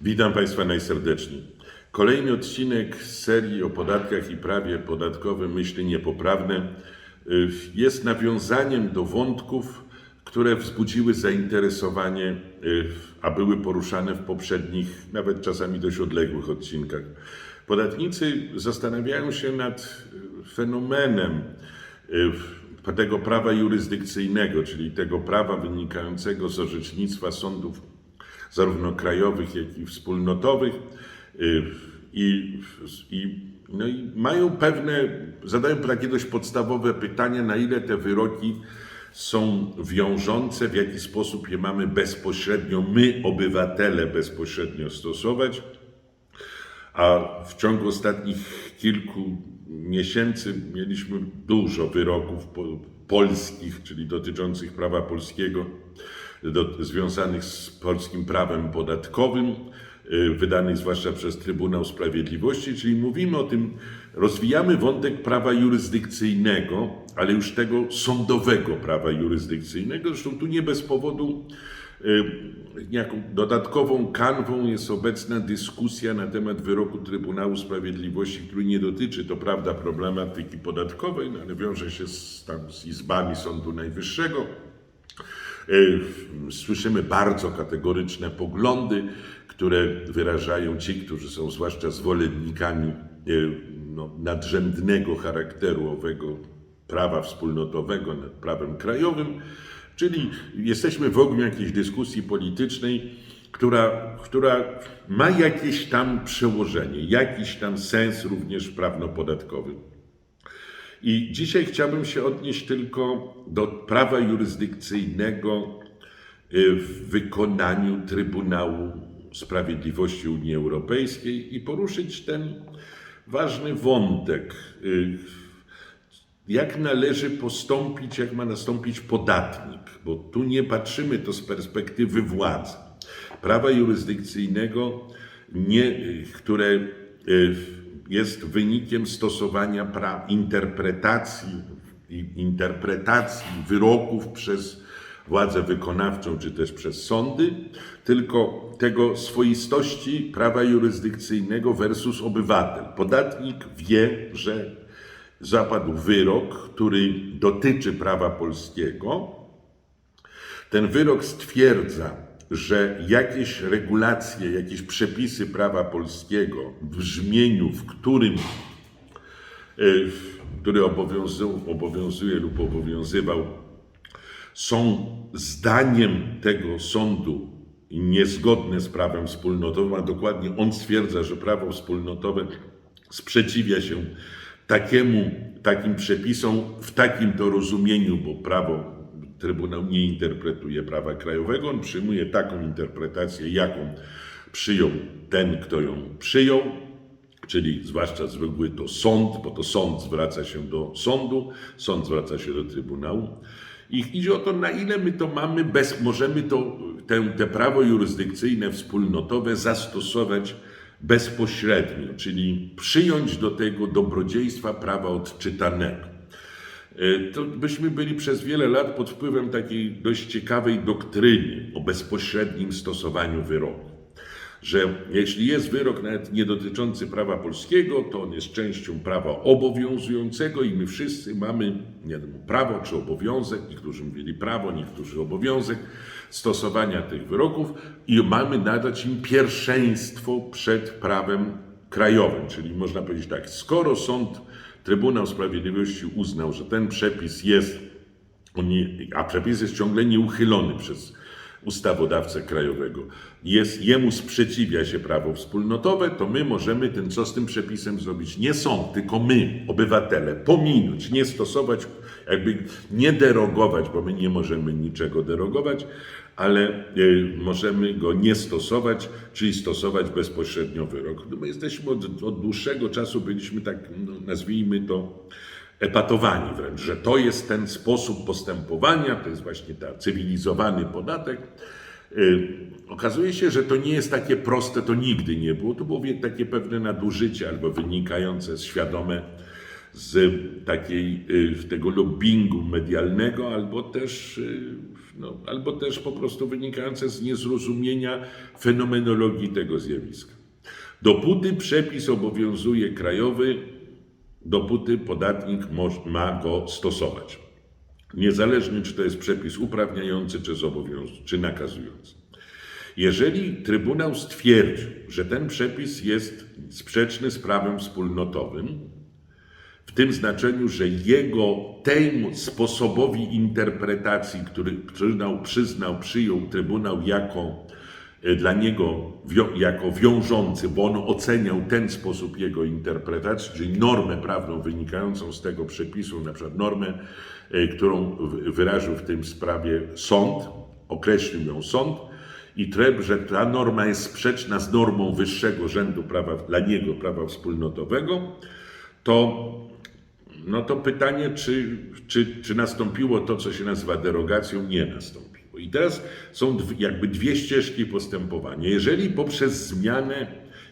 Witam Państwa najserdeczniej. Kolejny odcinek z serii o podatkach i prawie podatkowym Myśli Niepoprawne y, jest nawiązaniem do wątków, które wzbudziły zainteresowanie, y, a były poruszane w poprzednich, nawet czasami dość odległych odcinkach. Podatnicy zastanawiają się nad y, fenomenem tego prawa jurysdykcyjnego, czyli tego prawa wynikającego z orzecznictwa sądów zarówno krajowych, jak i wspólnotowych. Y, I, i, no i mają pewne, zadają takie dość podstawowe pytania, na ile te wyroki są wiążące, w jaki sposób je mamy bezpośrednio, my, obywatele, bezpośrednio stosować. A w ciągu ostatnich kilku miesięcy mieliśmy dużo wyroków po, polskich, czyli dotyczących prawa polskiego, do, związanych z polskim prawem podatkowym, y, wydanych zwłaszcza przez Trybunał Sprawiedliwości, czyli mówimy o tym, rozwijamy wątek prawa jurysdykcyjnego, ale już tego sądowego prawa jurysdykcyjnego. Zresztą tu nie bez powodu y, jaką dodatkową kanwą jest obecna dyskusja na temat wyroku Trybunału Sprawiedliwości, który nie dotyczy, to prawda, problematyki podatkowej, no ale wiąże się z, tam, z izbami Sądu Najwyższego. Y, Słyszymy bardzo kategoryczne poglądy, które wyrażają ci, którzy są zwłaszcza zwolennikami y, no, nadrzędnego charakteru owego prawa wspólnotowego nad prawem krajowym, czyli jesteśmy w ogniu jakiejś dyskusji politycznej, która, która ma jakieś tam przełożenie, jakiś tam sens również prawno-podatkowy. I dzisiaj chciałbym się odnieść tylko do prawa jurysdykcyjnego y, w wykonaniu Trybunału Sprawiedliwości Unii Europejskiej i poruszyć ten ważny wątek. y, Jak należy postąpić, jak ma nastąpić podatnik, bo tu nie patrzymy to z perspektywy władzy. Prawa jurysdykcyjnego, nie, y, które jest wynikiem stosowania pra, interpretacji, interpretacji wyroków przez władzę wykonawczą czy też przez sądy, tylko tego swoistości prawa jurysdykcyjnego versus obywatel. Podatnik wie, że zapadł wyrok, który dotyczy prawa polskiego. Ten wyrok stwierdza, że jakieś regulacje, jakieś przepisy prawa polskiego w brzmieniu, w którym y, który obowiązu- obowiązuje lub obowiązywał, są zdaniem tego sądu niezgodne z prawem wspólnotowym, a dokładnie on stwierdza, że prawo wspólnotowe sprzeciwia się takiemu, takim przepisom w takim to rozumieniu, bo prawo Trybunał nie interpretuje prawa krajowego, on przyjmuje taką interpretację, jaką przyjął ten, kto ją przyjął, czyli zwłaszcza zwykły to sąd, bo to sąd zwraca się do sądu, sąd zwraca się do Trybunału. I idzie o to, na ile my to mamy, bez, możemy to, te, te prawo jurysdykcyjne wspólnotowe zastosować bezpośrednio, czyli przyjąć do tego dobrodziejstwa prawa odczytanego. E, To byśmy byli przez wiele lat pod wpływem takiej dość ciekawej doktryny o bezpośrednim stosowaniu wyroku. Że jeśli jest wyrok nawet nie dotyczący prawa polskiego, to on jest częścią prawa obowiązującego i my wszyscy mamy nie wiem, prawo czy obowiązek, niektórzy mówili prawo, niektórzy obowiązek stosowania tych wyroków i mamy nadać im pierwszeństwo przed prawem krajowym. Czyli można powiedzieć tak, skoro sąd Trybunał Sprawiedliwości uznał, że ten przepis jest, a przepis jest ciągle nieuchylony przez ustawodawcę krajowego, jest, jemu sprzeciwia się prawo wspólnotowe, to my możemy ten, co z tym przepisem zrobić? Nie sąd, tylko my, obywatele, pominąć, nie stosować, jakby nie derogować, bo my nie możemy niczego derogować, ale y, możemy go nie stosować, czyli stosować bezpośrednio wyrok. No my jesteśmy od, od dłuższego czasu, byliśmy tak, no, nazwijmy to, epatowani wręcz, że to jest ten sposób postępowania, to jest właśnie ten cywilizowany podatek. Y, Okazuje się, że to nie jest takie proste, to nigdy nie było. To było takie pewne nadużycie albo wynikające z świadome z takiej, y, tego lobbingu medialnego, albo też, y, no, albo też po prostu wynikające z niezrozumienia fenomenologii tego zjawiska. Dopóty przepis obowiązuje krajowy, dopóty podatnik ma go stosować. Niezależnie czy to jest przepis uprawniający, czy, czy nakazujący. Jeżeli Trybunał stwierdził, że ten przepis jest sprzeczny z prawem wspólnotowym, w tym znaczeniu, że jego temu sposobowi interpretacji, który przyznał, przyznał przyjął Trybunał jako e, dla niego jako wiążący, bo on oceniał ten sposób jego interpretacji, czyli normę prawną wynikającą z tego przepisu, na przykład normę, e, którą wyraził w tym sprawie sąd, określił ją sąd, i treb, że ta norma jest sprzeczna z normą wyższego rzędu prawa dla niego, prawa wspólnotowego, to, no to pytanie, czy, czy, czy nastąpiło to, co się nazywa derogacją? Nie nastąpiło. I teraz są jakby dwie ścieżki postępowania. Jeżeli poprzez zmianę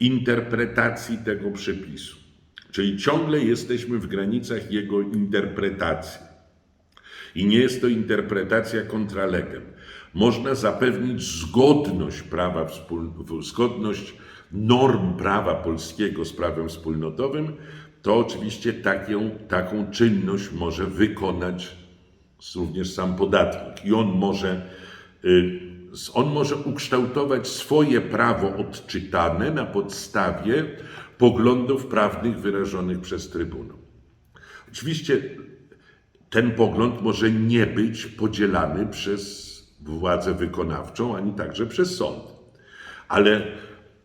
interpretacji tego przepisu, czyli ciągle jesteśmy w granicach jego interpretacji, i nie jest to interpretacja kontralegem. Można zapewnić zgodność prawa, wspól- zgodność norm prawa polskiego z prawem wspólnotowym, to oczywiście taką, taką czynność może wykonać również sam podatnik. I on może, y, on może ukształtować swoje prawo odczytane na podstawie poglądów prawnych wyrażonych przez Trybunał. Oczywiście ten pogląd może nie być podzielany przez władzę wykonawczą, ani także przez sąd. Ale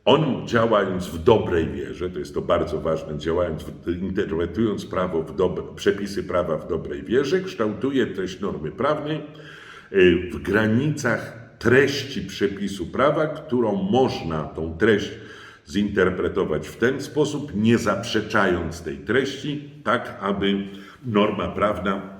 on działając w dobrej wierze, to jest to bardzo ważne, działając, interpretując prawo w dobre, przepisy prawa w dobrej wierze, kształtuje treść normy prawnej y, w granicach treści przepisu prawa, którą można tą treść zinterpretować w ten sposób, nie zaprzeczając tej treści, tak aby norma prawna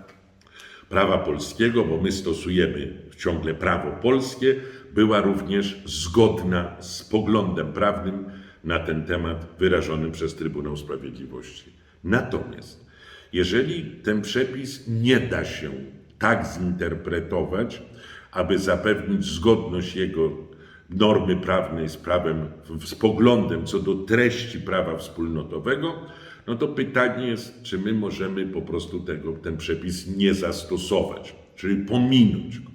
prawa polskiego, bo my stosujemy ciągle prawo polskie, była również zgodna z poglądem prawnym na ten temat wyrażonym przez Trybunał Sprawiedliwości. Natomiast jeżeli ten przepis nie da się tak zinterpretować, aby zapewnić zgodność jego normy prawnej z prawem, z poglądem co do treści prawa wspólnotowego, no to pytanie jest, czy my możemy po prostu tego, ten przepis nie zastosować, czyli pominąć go.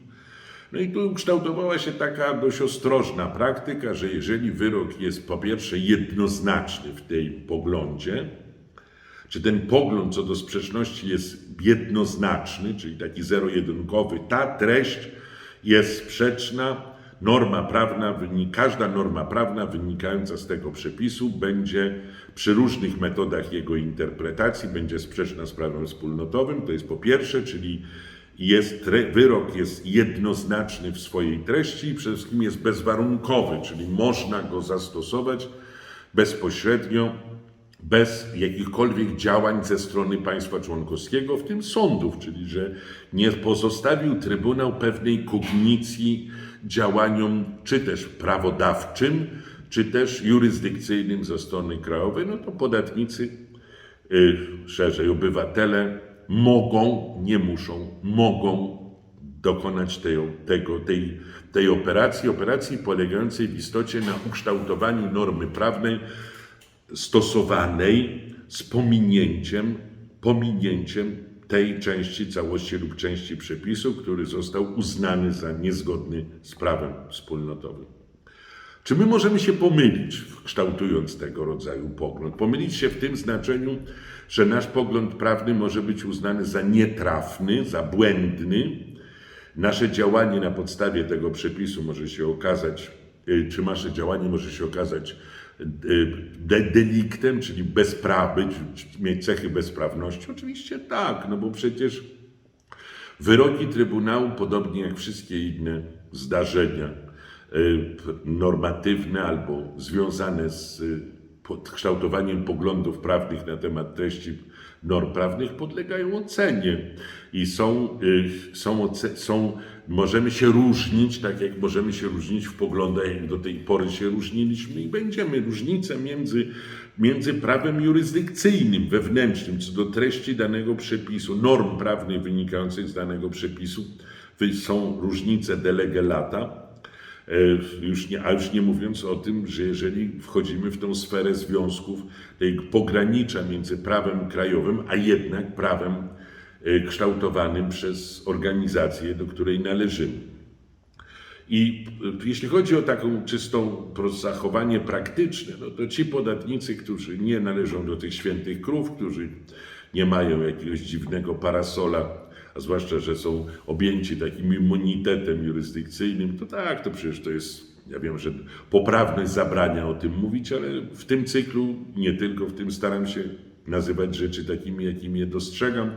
No i tu ukształtowała się taka dość ostrożna praktyka, że jeżeli wyrok jest po pierwsze jednoznaczny w tej poglądzie, czy ten pogląd co do sprzeczności jest jednoznaczny, czyli taki zero-jedynkowy, ta treść jest sprzeczna, norma prawna, każda norma prawna wynikająca z tego przepisu będzie przy różnych metodach jego interpretacji będzie sprzeczna z prawem wspólnotowym. To jest po pierwsze, czyli jest, wyrok jest jednoznaczny w swojej treści i przede wszystkim jest bezwarunkowy, czyli można go zastosować bezpośrednio bez jakichkolwiek działań ze strony państwa członkowskiego, w tym sądów, czyli że nie pozostawił Trybunał pewnej kognicji działaniom czy też prawodawczym, czy też jurysdykcyjnym ze strony krajowej, no to podatnicy, y, szerzej obywatele mogą, nie muszą, mogą dokonać tej, tego, tej, tej operacji, operacji polegającej w istocie na ukształtowaniu normy prawnej stosowanej z pominięciem, pominięciem tej części całości lub części przepisu, który został uznany za niezgodny z prawem wspólnotowym. Czy my możemy się pomylić, kształtując tego rodzaju pogląd? Pomylić się w tym znaczeniu, że nasz pogląd prawny może być uznany za nietrafny, za błędny. Nasze działanie na podstawie tego przepisu może się okazać, y, czy nasze działanie może się okazać de deliktem, czyli bezpra być, mieć cechy bezprawności? Oczywiście tak, no bo przecież wyroki Trybunału, podobnie jak wszystkie inne zdarzenia y, normatywne albo związane z y, pod- kształtowaniem poglądów prawnych na temat treści norm prawnych, podlegają ocenie i są, y, są, są możemy się różnić, tak jak możemy się różnić w poglądach, jak do tej pory się różniliśmy i będziemy. Różnice między, między prawem jurysdykcyjnym, wewnętrznym, co do treści danego przepisu, norm prawnych wynikających z danego przepisu, są różnice de lata. E, Już nie, a już nie mówiąc o tym, że jeżeli wchodzimy w tą sferę związków, tej pogranicza między prawem krajowym, a jednak prawem e, kształtowanym przez organizację, do której należymy. I e, jeśli chodzi o taką czystą zachowanie praktyczne, no to ci podatnicy, którzy nie należą do tych świętych krów, którzy nie mają jakiegoś dziwnego parasola, a zwłaszcza, że są objęci takim immunitetem jurysdykcyjnym, to tak, to przecież to jest, ja wiem, że poprawność zabrania o tym mówić, ale w tym cyklu, nie tylko w tym, staram się nazywać rzeczy takimi, jakimi je dostrzegam.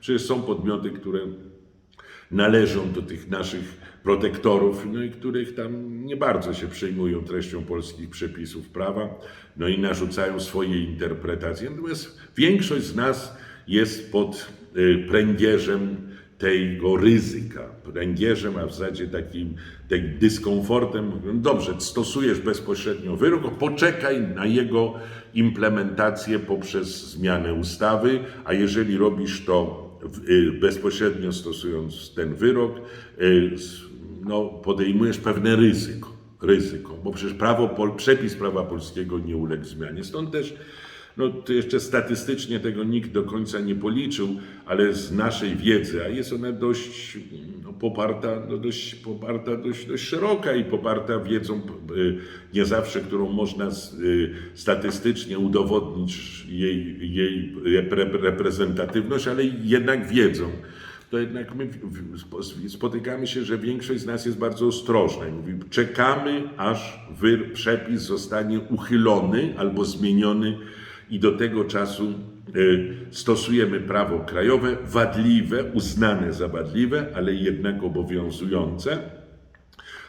Przecież są podmioty, które należą do tych naszych protektorów, no i których tam nie bardzo się przejmują treścią polskich przepisów prawa, no i narzucają swoje interpretacje. Natomiast większość z nas jest pod pręgierzem tego ryzyka, pręgierzem, a w zasadzie takim, takim dyskomfortem. Mówią, Dobrze, stosujesz bezpośrednio wyrok, poczekaj na jego implementację poprzez zmianę ustawy, a jeżeli robisz to y, bezpośrednio stosując ten wyrok, y, no, podejmujesz pewne ryzyko, ryzyko, bo przecież prawo, przepis prawa polskiego nie uległ zmianie. Stąd też, no to jeszcze statystycznie tego nikt do końca nie policzył, ale z naszej wiedzy, a jest ona dość no, poparta, no, dość poparta, dość, dość szeroka i poparta wiedzą y, nie zawsze, którą można y, statystycznie udowodnić jej, jej repre- reprezentatywność, ale jednak wiedzą. To jednak my spotykamy się, że większość z nas jest bardzo ostrożna i mówi, czekamy, aż wyr, przepis zostanie uchylony albo zmieniony i do tego czasu y, stosujemy prawo krajowe, wadliwe, uznane za wadliwe, ale jednak obowiązujące.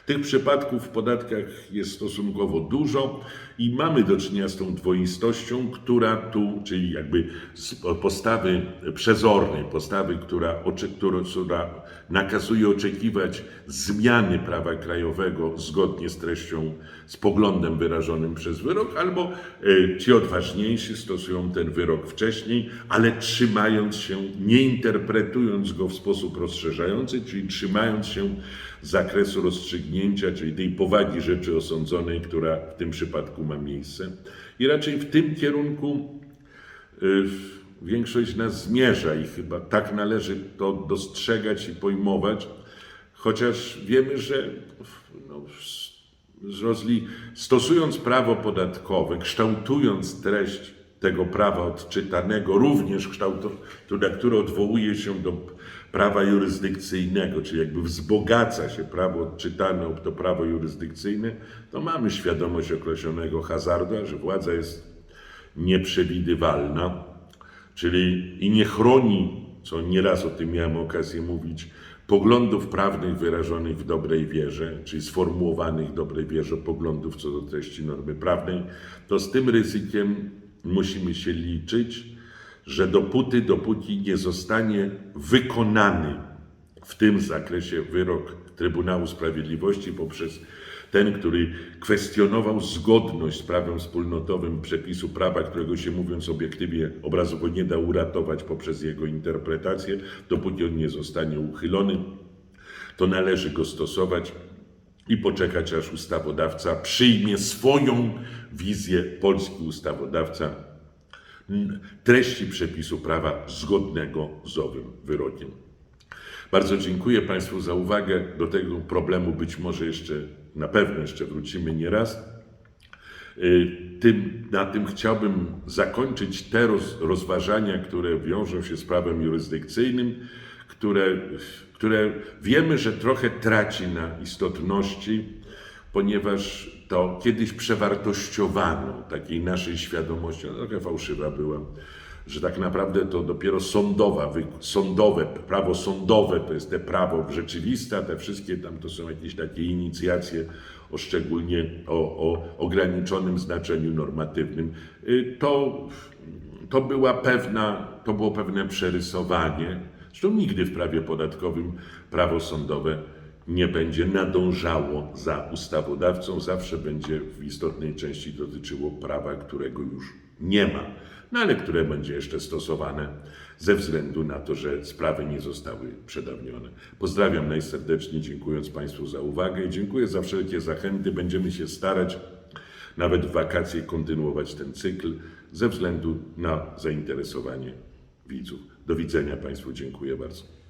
Tych przypadków w podatkach jest stosunkowo dużo i mamy do czynienia z tą dwoistością, która tu, czyli jakby z postawy przezornej, postawy, która, która, nakazuje oczekiwać zmiany prawa krajowego zgodnie z treścią, z poglądem wyrażonym przez wyrok, albo e, ci odważniejsi stosują ten wyrok wcześniej, ale trzymając się, nie interpretując go w sposób rozszerzający, czyli trzymając się zakresu rozstrzygnięcia, czyli tej powagi rzeczy osądzonej, która w tym przypadku ma miejsce. I raczej w tym kierunku y, większość nas zmierza i chyba tak należy to dostrzegać i pojmować, chociaż wiemy, że no, stosując prawo podatkowe, kształtując treść tego prawa odczytanego, również kształtu, które, które odwołuje się do prawa jurysdykcyjnego, czyli jakby wzbogaca się prawo odczytane o to prawo jurysdykcyjne, to mamy świadomość określonego hazardu, a że władza jest nieprzewidywalna, czyli i nie chroni, co nieraz o tym miałem okazję mówić, poglądów prawnych wyrażonych w dobrej wierze, czyli sformułowanych w dobrej wierze poglądów co do treści normy prawnej, to z tym ryzykiem musimy się liczyć, że dopóty, dopóki nie zostanie wykonany w tym zakresie wyrok Trybunału Sprawiedliwości poprzez ten, który kwestionował zgodność z prawem wspólnotowym przepisu prawa, którego się mówiąc obiektywnie obrazowo nie da uratować poprzez jego interpretację, dopóki on nie zostanie uchylony, to należy go stosować i poczekać, aż ustawodawca przyjmie swoją wizję, polski ustawodawca, treści przepisu prawa zgodnego z owym wyrokiem. Bardzo dziękuję Państwu za uwagę. Do tego problemu być może jeszcze, na pewno jeszcze wrócimy nieraz. Y, Tym, na tym chciałbym zakończyć te roz, rozważania, które wiążą się z prawem jurysdykcyjnym, które, które wiemy, że trochę traci na istotności, ponieważ to kiedyś przewartościowano takiej naszej świadomości, no trochę fałszywa była, że tak naprawdę to dopiero sądowa, sądowe, prawo sądowe to jest te prawo rzeczywiste, a te wszystkie tam to są jakieś takie inicjacje o szczególnie o, o ograniczonym znaczeniu normatywnym. Y, To, to była pewna, to było pewne przerysowanie. Zresztą nigdy w prawie podatkowym prawo sądowe nie będzie nadążało za ustawodawcą, zawsze będzie w istotnej części dotyczyło prawa, którego już nie ma, no ale które będzie jeszcze stosowane ze względu na to, że sprawy nie zostały przedawnione. Pozdrawiam najserdeczniej, dziękując Państwu za uwagę i dziękuję za wszelkie zachęty. Będziemy się starać nawet w wakacje kontynuować ten cykl ze względu na zainteresowanie widzów. Do widzenia Państwu, dziękuję bardzo.